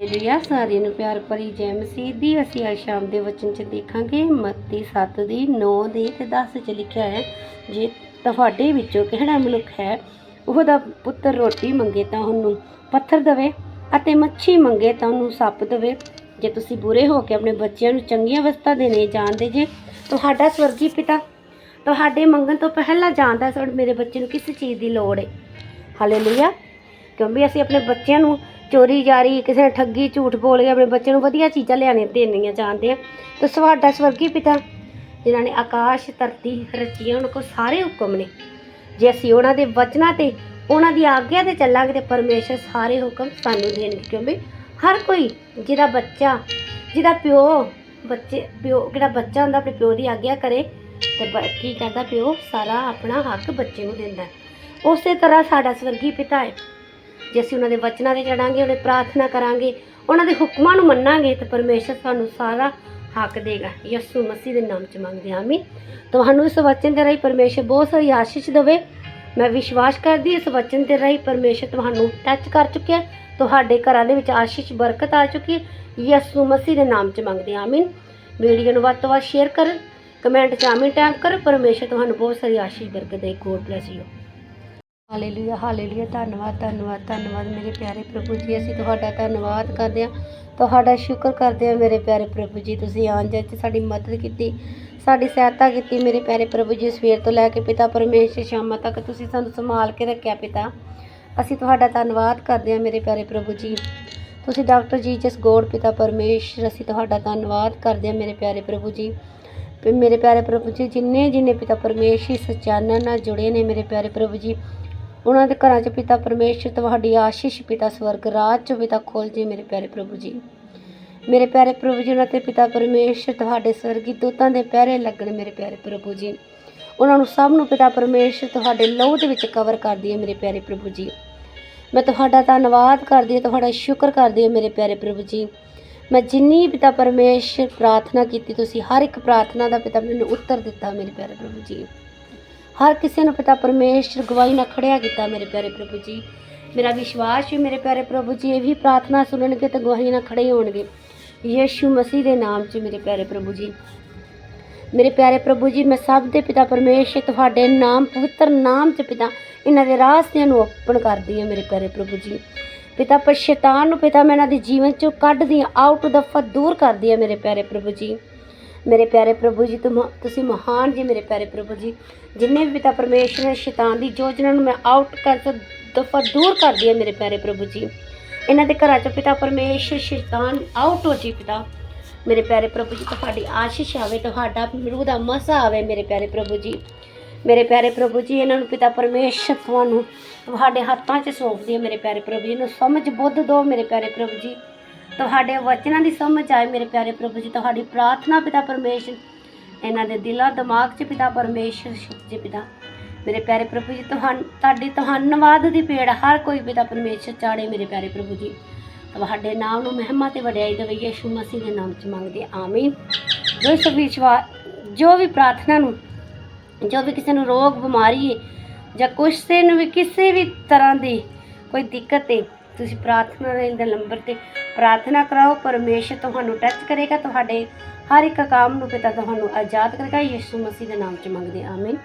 Hallelujah ਸਾਰਿਆਂ ਨੂੰ ਪਿਆਰ ਭਰੀ ਜੈ ਮਸੀਹ ਦੀ। ਅਸੀਂ ਅੱਜ ਸ਼ਾਮ ਦੇ ਵਚਨ ਚ ਦੇਖਾਂਗੇ, ਮੱਤੀ 7 ਦੀ 9 ਦੀ ਤੇ 10 ਚ ਲਿਖਿਆ ਹੈ, ਜੇ ਤੁਹਾਡੇ ਵਿੱਚੋਂ ਕਿਹੜਾ ਮਨੁੱਖ ਹੈ, ਉਹਦਾ ਪੁੱਤਰ ਰੋਟੀ ਮੰਗੇ ਤਾਂ ਉਹਨੂੰ ਪੱਥਰ ਦੇਵੇ ਅਤੇ ਮੱਛੀ ਮੰਗੇ ਤਾਂ ਉਹਨੂੰ ਸੱਪ ਦੇਵੇ। ਜੇ ਤੁਸੀਂ ਬੁਰੇ ਹੋ ਕੇ ਆਪਣੇ ਬੱਚਿਆਂ ਨੂੰ ਚੰਗੀਆਂ ਅਵਸਥਾ ਦੇਣੇ ਜਾਣਦੇ ਜੇ, ਤੁਹਾਡਾ ਸਵਰਗੀ ਪਿਤਾ ਤੁਹਾਡੇ ਮੰਗਣ ਤੋਂ ਪਹਿਲਾਂ ਜਾਣਦਾ ਤੁਹਾਡੇ ਮੇਰੇ ਬੱਚੇ ਨੂੰ ਕਿਸ ਚੀਜ਼ ਦੀ ਲੋੜ ਹੈ। ਹਾਲੇਲੂਇਆ। ਕਿਉਂਕਿ ਅਸੀਂ ਆਪਣੇ ਬੱਚਿਆਂ ਨੂੰ ਚੋਰੀ ਜਾਰੀ, ਕਿਸੇ ਨੇ ਠੱਗੀ, ਝੂਠ ਬੋਲ ਕੇ ਆਪਣੇ ਬੱਚੇ ਨੂੰ ਵਧੀਆ ਚੀਜ਼ਾਂ ਲਿਆਣੇ ਦੇਣੀਆਂ ਚਾਹੁੰਦੇ ਆ। ਤੇ ਤੁਹਾਡਾ ਸਵਰਗੀ ਪਿਤਾ, ਜਿਨ੍ਹਾਂ ਨੇ ਆਕਾਸ਼ ਧਰਤੀ ਰਚੀਆਂ ਉਹਨਾਂ ਕੋਲ ਸਾਰੇ ਹੁਕਮ ਨੇ। ਜੇ ਅਸੀਂ ਉਹਨਾਂ ਦੇ ਵਚਨਾਂ ਤੇ, ਉਹਨਾਂ ਦੀ ਆਗਿਆ ਤੇ ਚੱਲਾਂਗੇ, ਤੇ ਪਰਮੇਸ਼ਰ ਸਾਰੇ ਹੁਕਮ ਸਾਨੂੰ ਦੇਣਗੇ। ਕਿਉਂਕਿ ਹਰ ਕੋਈ ਜਿਹਦਾ ਬੱਚਾ, ਜਿਹਦਾ ਪਿਓ ਬੱਚੇ, ਪਿਓ ਕਿਹੜਾ ਬੱਚਾ ਹੁੰਦਾ, ਆਪਣੇ ਪਿਓ ਦੀ ਆਗਿਆ ਕਰੇ, ਤੇ ਬ- ਕੀ ਕਰਦਾ ਪਿਓ? ਸਾਰਾ ਆਪਣਾ ਹੱਕ ਬੱਚੇ ਨੂੰ ਦਿੰਦਾ। ਉਸੇ ਤਰ੍ਹਾਂ ਸਾਡਾ ਸਵਰਗੀ ਪਿਤਾ ਹੈ। ਜੇ ਅਸੀਂ ਉਹਨਾਂ ਦੇ ਵਚਨਾਂ ਤੇ ਚੜਾਂਗੇ ਉਹਦੇ ਪ੍ਰਾਰਥਨਾ ਕਰਾਂਗੇ, ਉਹਨਾਂ ਦੇ ਹੁਕਮਾਂ ਨੂੰ ਮੰਨਾਂਗੇ, ਤਾਂ ਪਰਮੇਸ਼ਰ ਸਾਨੂੰ ਸਾਰਾ ਹੱਕ ਦੇਗਾ। ਯਿਸੂ ਮਸੀਹ ਦੇ ਨਾਮ ਚ ਮੰਗਦੇ ਹਾਂ, ਆਮੀਨ। ਤੁਹਾਨੂੰ ਇਸ ਵਚਨ ਦੇ ਰਾਹੀਂ ਪਰਮੇਸ਼ਰ ਬਹੁਤ ਸਾਰੀ ਆਸ਼ੀਸ਼ ਦੇਵੇ। ਮੈਂ ਵਿਸ਼ਵਾਸ ਕਰਦੀ ਇਸ ਵਚਨ ਦੇ ਰਾਹੀਂ ਪਰਮੇਸ਼ਰ ਤੁਹਾਨੂੰ ਟੱਚ ਕਰ ਚੁੱਕਿਆ ਤੁਹਾਡੇ ਘਰਾਂ ਦੇ ਵਿੱਚ ਆਸ਼ੀਸ਼, ਬਰਕਤ ਆ ਚੁੱਕੀ ਹੈ। ਯਿਸੂ ਮਸੀਹ ਦੇ ਨਾਮ ਚ ਮੰਗਦੇ ਹਾਂ, ਆਮੀਨ। ਵੀਡੀਓ ਨੂੰ ਵੱਧ ਤੋਂ ਵੱਧ ਸ਼ੇਅਰ ਕਰਨ ਕਮੈਂਟ ਚ ਆਮੀਨ ਟੈਪ ਕਰੋ। ਪਰਮੇਸ਼ਰ ਤੁਹਾਨੂੰ ਬਹੁਤ ਸਾਰੀ ਆਸ਼ੀਸ਼, ਬਰਕਤ ਦੇ, God bless you. Hallelujah hallelujah ਧੰਨਵਾਦ ਧੰਨਵਾਦ ਧੰਨਵਾਦ ਮੇਰੇ ਪਿਆਰੇ ਪ੍ਰਭੂ ਜੀ। ਅਸੀਂ ਤੁਹਾਡਾ ਧੰਨਵਾਦ ਕਰਦੇ ਹਾਂ। ਤੁਹਾਡਾ ਸ਼ੁਕਰ ਕਰਦੇ ਹਾਂ ਮੇਰੇ ਪਿਆਰੇ ਪ੍ਰਭੂ ਜੀ। ਤੁਸੀਂ ਆਉਣ ਜਾਣ 'ਚ ਸਾਡੀ ਮਦਦ ਕੀਤੀ, ਸਾਡੀ ਸਹਾਇਤਾ ਕੀਤੀ ਮੇਰੇ ਪਿਆਰੇ ਪ੍ਰਭੂ ਜੀ। ਸਵੇਰ ਤੋਂ ਲੈ ਕੇ ਪਿਤਾ ਪਰਮੇਸ਼ਰ ਸ਼ਾਮਾਂ ਤੱਕ ਤੁਸੀਂ ਸਾਨੂੰ ਸੰਭਾਲ ਕੇ ਰੱਖਿਆ ਪਿਤਾ। ਅਸੀਂ ਤੁਹਾਡਾ ਧੰਨਵਾਦ ਕਰਦੇ ਹਾਂ ਮੇਰੇ ਪਿਆਰੇ ਪ੍ਰਭੂ ਜੀ। ਤੁਸੀਂ ਡਾਕਟਰ ਜੀਸਸ ਗੋਡ, ਪਿਤਾ ਪਰਮੇਸ਼ਰ, ਅਸੀਂ ਤੁਹਾਡਾ ਧੰਨਵਾਦ ਕਰਦੇ ਹਾਂ ਮੇਰੇ ਪਿਆਰੇ ਪ੍ਰਭੂ ਜੀ। ਤੇ ਮੇਰੇ ਪਿਆਰੇ ਪ੍ਰਭੂ ਜੀ, ਜਿੰਨੇ ਜਿੰਨੇ ਪਿਤਾ ਪਰਮੇਸ਼ਰ ਇਸ ਚਾਨਣ ਨਾਲ ਜੁੜੇ ਨੇ ਮੇਰੇ ਪਿਆਰੇ ਪ੍ਰਭੂ ਜੀ ਉਹਨਾਂ ਦੇ ਘਰਾਂ 'ਚ ਪਿਤਾ ਪਰਮੇਸ਼ਰ, ਤੁਹਾਡੀ ਆਸ਼ੀਸ਼ ਪਿਤਾ ਸਵਰਗ, ਰਾਜ 'ਚ ਪਿਤਾ ਖੋਲ ਜੀ ਮੇਰੇ ਪਿਆਰੇ ਪ੍ਰਭੂ ਜੀ। ਮੇਰੇ ਪਿਆਰੇ ਪ੍ਰਭੂ ਜੀ, ਉਹਨਾਂ ਤੇ ਪਿਤਾ ਪਰਮੇਸ਼ਰ, ਤੁਹਾਡੇ ਸਵਰਗੀ ਦੂਤਾਂ ਦੇ ਪਹਿਰੇ ਲੱਗਣ ਮੇਰੇ ਪਿਆਰੇ ਪ੍ਰਭੂ ਜੀ। ਉਹਨਾਂ ਨੂੰ ਸਭ ਨੂੰ ਪਿਤਾ ਪਰਮੇਸ਼ਰ, ਤੁਹਾਡੇ ਲਹੂ ਦੇ ਵਿੱਚ ਕਵਰ ਕਰਦੀ ਹੈ ਮੇਰੇ ਪਿਆਰੇ ਪ੍ਰਭੂ ਜੀ। ਮੈਂ ਤੁਹਾਡਾ ਧੰਨਵਾਦ ਕਰਦੀ ਹਾਂ, ਤੁਹਾਡਾ ਸ਼ੁਕਰ ਕਰਦੀ ਹਾਂ ਮੇਰੇ ਪਿਆਰੇ ਪ੍ਰਭੂ ਜੀ। ਮੈਂ ਜਿੰਨੀ ਪਿਤਾ ਪਰਮੇਸ਼ਰ ਪ੍ਰਾਰਥਨਾ ਕੀਤੀ, ਤੁਸੀਂ ਹਰ ਇੱਕ ਪ੍ਰਾਰਥਨਾ ਦਾ ਪਿਤਾ ਮੈਨੂੰ ਉੱਤਰ ਦਿੱਤਾ ਮੇਰੇ ਪਿਆਰੇ ਪ੍ਰਭੂ ਜੀ। ਹਰ ਕਿਸੇ ਨੂੰ ਪਿਤਾ ਪਰਮੇਸ਼ਰ ਗਵਾਹੀ ਨਾਲ ਖੜਿਆ ਕੀਤਾ ਮੇਰੇ ਪਿਆਰੇ ਪ੍ਰਭੂ ਜੀ। ਮੇਰਾ ਵਿਸ਼ਵਾਸ ਵੀ ਮੇਰੇ ਪਿਆਰੇ ਪ੍ਰਭੂ ਜੀ, ਇਹ ਵੀ ਪ੍ਰਾਰਥਨਾ ਸੁਣਨਗੇ ਤੇ ਗਵਾਹੀ ਨਾਲ ਖੜੇ ਹੋਣਗੇ। ਯੀਸ਼ੂ ਮਸੀਹ ਦੇ ਨਾਮ 'ਚ ਮੇਰੇ ਪਿਆਰੇ ਪ੍ਰਭੂ ਜੀ। ਮੇਰੇ ਪਿਆਰੇ ਪ੍ਰਭੂ ਜੀ, ਮੈਂ ਸਭ ਦੇ ਪਿਤਾ ਪਰਮੇਸ਼ਰ, ਤੁਹਾਡੇ ਨਾਮ, ਪਵਿੱਤਰ ਨਾਮ 'ਚ ਪਿਤਾ, ਇਹਨਾਂ ਦੇ ਰਾਸਤਿਆਂ ਨੂੰ ਓਪਨ ਕਰਦੀ ਹਾਂ ਮੇਰੇ ਪਿਆਰੇ ਪ੍ਰਭੂ ਜੀ। ਪਿਤਾ ਪਰ ਸ਼ੈਤਾਨ ਨੂੰ ਪਿਤਾ ਮੈਂ ਇਹਨਾਂ ਦੇ ਜੀਵਨ 'ਚੋਂ ਕੱਢਦੀ ਹਾਂ ਆਊਟ ਦਫਾ ਦੂਰ ਕਰਦੀ ਹਾਂ ਮੇਰੇ ਪਿਆਰੇ ਪ੍ਰਭੂ ਜੀ। ਮੇਰੇ ਪਿਆਰੇ ਪ੍ਰਭੂ ਜੀ, ਤੁਮ ਤੁਸੀਂ ਮਹਾਨ ਜੀ ਮੇਰੇ ਪਿਆਰੇ ਪ੍ਰਭੂ ਜੀ। ਜਿੰਨੇ ਵੀ ਪਿਤਾ ਪਰਮੇਸ਼ਰ ਨੇ, ਸ਼ੈਤਾਨ ਦੀ ਯੋਜਨਾ ਨੂੰ ਮੈਂ ਆਊਟ ਕਰ ਦਫਾ ਦੂਰ ਕਰਦੀ ਹਾਂ ਮੇਰੇ ਪਿਆਰੇ ਪ੍ਰਭੂ ਜੀ। ਇਹਨਾਂ ਦੇ ਘਰਾਂ 'ਚੋਂ ਪਿਤਾ ਪਰਮੇਸ਼ਰ, ਸ਼ੈਤਾਨ ਆਊਟ ਹੋ ਜੀ ਪਿਤਾ। ਮੇਰੇ ਪਿਆਰੇ ਪ੍ਰਭੂ ਜੀ, ਤੁਹਾਡੀ ਆਸ਼ੀਸ਼ ਆਵੇ, ਤੁਹਾਡਾ ਰੂਹ ਦਾ ਮਸਾ ਆਵੇ ਮੇਰੇ ਪਿਆਰੇ ਪ੍ਰਭੂ ਜੀ। ਮੇਰੇ ਪਿਆਰੇ ਪ੍ਰਭੂ ਜੀ, ਇਹਨਾਂ ਨੂੰ ਪਿਤਾ ਪਰਮੇਸ਼ਰ ਤੁਹਾਨੂੰ ਤੁਹਾਡੇ ਹੱਥਾਂ 'ਚ ਸੌਂਪਦੀ ਹੈ ਮੇਰੇ ਪਿਆਰੇ ਪ੍ਰਭੂ ਜੀ। ਨੂੰ ਸਮਝ ਬੁੱਧ ਦਿਓ ਮੇਰੇ ਪਿਆਰੇ ਪ੍ਰਭੂ ਜੀ। ਤੁਹਾਡੇ ਵਚਨਾਂ ਦੀ ਸਮਝ ਆਏ ਮੇਰੇ ਪਿਆਰੇ ਪ੍ਰਭੂ ਜੀ, ਤੁਹਾਡੀ ਪ੍ਰਾਰਥਨਾ ਪਿਤਾ ਪਰਮੇਸ਼ਰ, ਇਹਨਾਂ ਦੇ ਦਿਲਾਂ, ਦਿਮਾਗ 'ਚ ਪਿਤਾ ਪਰਮੇਸ਼ਰ ਸ਼ੁਭ ਜੀ ਪਿਤਾ ਮੇਰੇ ਪਿਆਰੇ ਪ੍ਰਭੂ ਜੀ, ਤੁਹਾਨੂੰ, ਤੁਹਾਡੀ ਧੰਨਵਾਦ ਦੀ ਪੇੜ ਹਰ ਕੋਈ ਪਿਤਾ ਪਰਮੇਸ਼ਰ ਚਾੜੇ ਮੇਰੇ ਪਿਆਰੇ ਪ੍ਰਭੂ ਜੀ ਤੁਹਾਡੇ ਨਾਮ ਨੂੰ ਮਹਿਮਾ ਤੇ ਵਡਿਆਈ ਦੇਵੇ ਯਿਸੂ ਮਸੀਹ ਦੇ ਨਾਮ 'ਚ ਮੰਗਦੇ ਹਾਂ। ਆਮੀਨ ਜੋ ਇਸ ਵਿਸ਼ਵਾਸ ਜੋ ਵੀ ਪ੍ਰਾਰਥਨਾ ਨੂੰ, ਜੋ ਵੀ ਕਿਸੇ ਨੂੰ ਰੋਗ, ਬਿਮਾਰੀ ਹੈ ਜਾਂ ਕਿਸੇ ਨੂੰ ਵੀ ਕਿਸੇ ਵੀ ਤਰ੍ਹਾਂ ਦੀ ਕੋਈ ਦਿੱਕਤ ਹੈ ਤੁਸੀਂ ਪ੍ਰਾਰਥਨਾ ਦੇ ਨੰਬਰ ਤੇ ਪ੍ਰਾਰਥਨਾ ਕਰਾਓ, ਪਰਮੇਸ਼ਰ ਤੁਹਾਨੂੰ ਟੱਚ ਕਰੇਗਾ, ਤੁਹਾਡੇ ਹਰ ਇੱਕ ਕੰਮ ਨੂੰ ਪਿਤਾ ਤੁਹਾਨੂੰ ਆਜ਼ਾਦ ਕਰੇਗਾ, ਯਿਸੂ ਮਸੀਹ ਦੇ ਨਾਮ 'ਚ ਮੰਗਦੇ ਹਾਂ। ਆਮੀਨ